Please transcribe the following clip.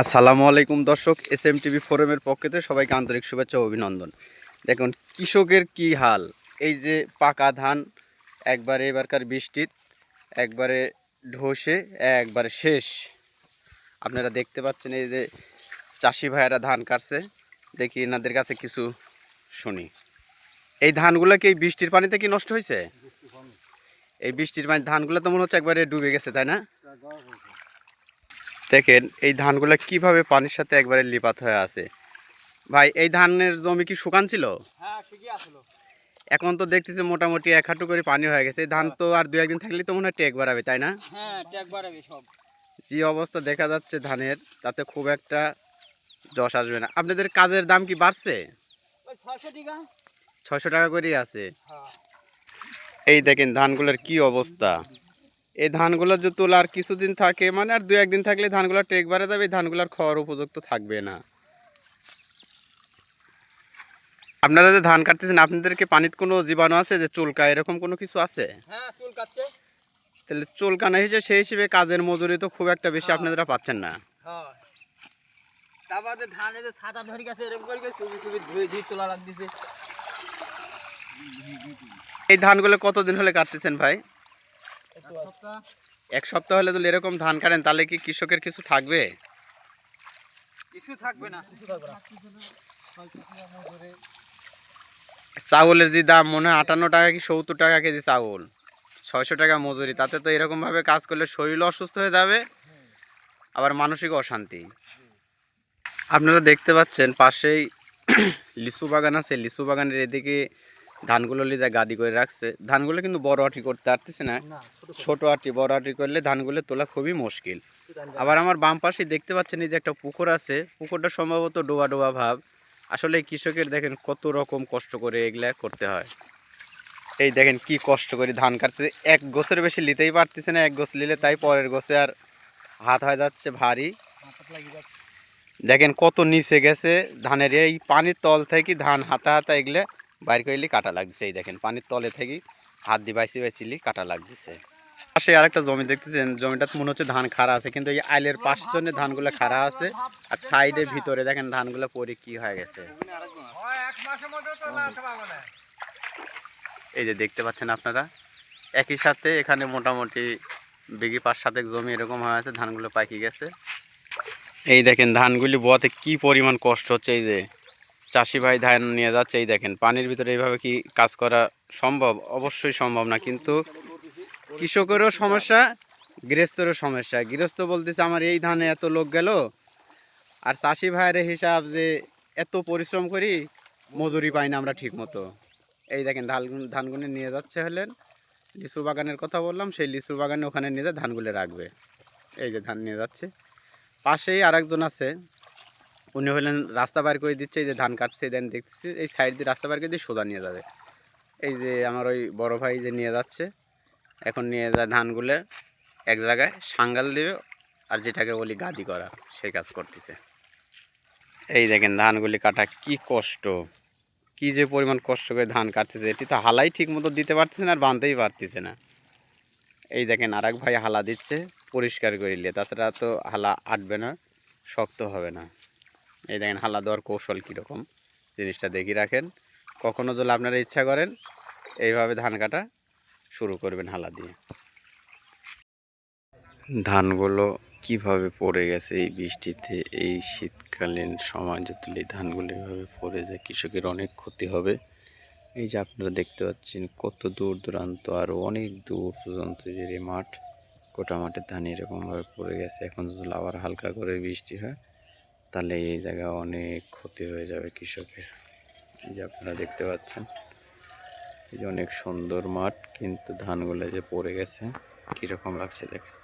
আসসালামু আলাইকুম দর্শক এস এম টিভি ফোরামের পক্ষে সবাইকে আন্তরিক শুভেচ্ছা অভিনন্দন। দেখুন, কৃষকের কি হাল? এই যে পাকা ধান, একবারে এবারকার বৃষ্টিত একবারে ঢসে একবারে শেষ। আপনারা দেখতে পাচ্ছেন এই যে চাষি ভাইয়েরা ধান কাটছে, দেখি এনাদের কাছে কিছু শুনি। এই ধানগুলো কি বৃষ্টির পানিতে কি নষ্ট হয়েছে? এই বৃষ্টির পানি ধানগুলো তো মনে হচ্ছে একবারে ডুবে গেছে, তাই না? দেখেন এই ধানগুলো কীভাবে পানির সাথে একবারে লিপাত হয়ে আছে? ভাই এই ধানের জমি কি শুকান ছিল? হ্যাঁ এখন তো দেখতেছি মোটামুটি এক হাঁটু করে পানি হয়ে গেছে। ধান তো আর দু একদিন থাকলে তো মনে হয় টেক বাড়াবে তাই না? হ্যাঁ যে অবস্থা দেখা যাচ্ছে ধানের তাতে খুব একটা যশ আসবে না। আপনাদের কাজের দাম কি বাড়ছে? ছশো টাকা করেই আছে। হ্যাঁ। এই দেখেন ধানগুলোর কি অবস্থা? এই ধানগুলো যে তোলা আর কিছুদিন থাকে মানে আর দু একদিন থাকলে ধানগুলো টেক বাড়ে যাবে এই ধানগুলোর খাওয়ার উপযুক্ত থাকবে না। আপনারা যে ধান কাটতেছেন আপনাদেরকে পানিতে কোনো জীবাণু আছে যে চুলকা এরকম কোনো কিছু আছে? তাহলে চুল না হিসেবে সেই হিসেবে কাজের মজুরি তো খুব একটা বেশি হ্যাঁ। আপনারা পাচ্ছেন না। হ্যাঁ। এই ধানগুলো কতদিন হলে কাটতেছেন ভাই? এক সপ্তাহ। হলে যদি এরকম ধান কাটেন তাহলে কি কৃষকের কিছু থাকবে? কিছু থাকবে না। কিছু থাকবে না। চাউলের যে দাম মনে হয় আটান্ন টাকা কি সত্তর টাকা কেজি চাউল? ছয়শো টাকা মজুরি তাতে তো এরকমভাবে কাজ করলে শরীর অসুস্থ হয়ে যাবে আবার মানসিক অশান্তি। আপনারা দেখতে পাচ্ছেন পাশেই লিচু বাগান আছে লিচু বাগানের এদিকে ধানগুলো লিজা গাদি করে রাখছে। ধানগুলো কিন্তু বড় আটি করতে পারতেছে না। ছোট আটি বড় আটি করলে ধানগুলো তোলা খুবই মুশকিল। আবার আমার বাম পাশে দেখতে পাচ্ছেন এই যে একটা পুকুর আছে। পুকুরটা সম্ভবত ডোবা ডোবা ভাব। আসলে কৃষকের দেখেন কত রকম কষ্ট করে এগুলা করতে হয়। এই দেখেন কি কষ্ট করে ধান কাটছে। এক গোছের বেশি নিতেই পারতেছে না এক গোছ নিলে তাই পরের গোছে আর হাত হয়ে যাচ্ছে ভারী। দেখেন কত নিচে গেছে ধানের। এই পানির তল থেকে ধান হাতা হাতা এগুলো বাইর করলে কাটা লাগছে, এই দেখেন, পানির তলে থেকে হাত দিয়ে বাইসি বাইসিলি কাটা লাগতেছে পাশে আরেকটা জমি দেখতেছেন জমিটা মনে হচ্ছে ধান খাড়া আছে, কিন্তু এই আইলের পাশের জন্য ধানগুলো খাড়া আছে, আর সাইডের ভিতরে দেখেন ধানগুলো পরে কি হয়ে গেছে। এই যে দেখতে পাচ্ছেন আপনারা, একই সাথে এখানে মোটামুটি বিঘি পাঁচ সাতেক জমি এরকম হয়ে আছে, ধানগুলো পাকি গেছে। এই দেখেন, ধানগুলি বতে কি পরিমাণ কষ্ট হচ্ছে, এই যে চাষি ভাই ধান নিয়ে যাচ্ছে, এই দেখেন, পানির ভিতরে এইভাবে কি কাজ করা সম্ভব? অবশ্যই সম্ভব না, কিন্তু কৃষকেরও সমস্যা, গৃহস্থরও সমস্যা। গৃহস্থ বলতেছে, আমার এই ধানে এত লোক গেল, আর চাষি ভাইয়ের হিসাব যে এত পরিশ্রম করি, মজুরি পাই না আমরা ঠিক মতো এই দেখেন, ধান, ধানগুলো নিয়ে যাচ্ছে হলেন। লিচু বাগানের কথা বললাম, সেই লিচু বাগানে ওখানে নিয়ে ধানগুলো রাখবে। এই যে ধান নিয়ে যাচ্ছে। পাশেই আরেকজন আছে। উনি হলেন রাস্তা বার করে দিচ্ছে, এই যে ধান কাটছে দেন দেখতেছি, এই সাইড দিয়ে রাস্তা বার করে দিয়ে সোজা নিয়ে যাবে। এই যে আমার ওই বড় ভাই যে নিয়ে যাচ্ছে, এখন নিয়ে যায় ধানগুলো এক জায়গায়, সাঙ্গাল দেবে আর যেটাকে বলি গাদি করা সেই কাজ করতেছে। এই দেখেন ধানগুলি কাটা কি কষ্ট, কি যে পরিমাণ কষ্ট করে ধান কাটতেছে, এটি তো হালাই ঠিক মতো দিতে পারতেছে না আর বাঁধতেই পারতেছে না। এই দেখেন আর ভাই হালা দিচ্ছে, পরিষ্কার করিলে তাছাড়া তো হালা আটবে না, শক্ত হবে না। এই দেখেন হালা দেওয়ার কৌশল কীরকম? জিনিসটা দেখি রাখেন। কখনো যদি আপনারা ইচ্ছা করেন, এইভাবে ধান কাটা শুরু করবেন হালা দিয়ে। ধানগুলো কীভাবে পড়ে গেছে এই বৃষ্টিতে? এই শীতকালীন সময় যদি ধানগুলো এভাবে পড়ে যায়, কৃষকের অনেক ক্ষতি হবে। এই যে আপনারা দেখতে পাচ্ছেন, কত দূর দূরান্ত আরও অনেক দূর পর্যন্ত যে মাঠ, গোটা মাঠের ধান এরকমভাবে পড়ে গেছে। এখন যদি আবার হালকা করে বৃষ্টি হয় তাহলে এই জায়গায় অনেক ক্ষতি হয়ে যাবে কৃষকের। এই যে আপনারা দেখতে পাচ্ছেন, এই যে অনেক সুন্দর মাঠ, কিন্তু ধানগুলো যে পড়ে গেছে, কীরকম লাগছে দেখেন।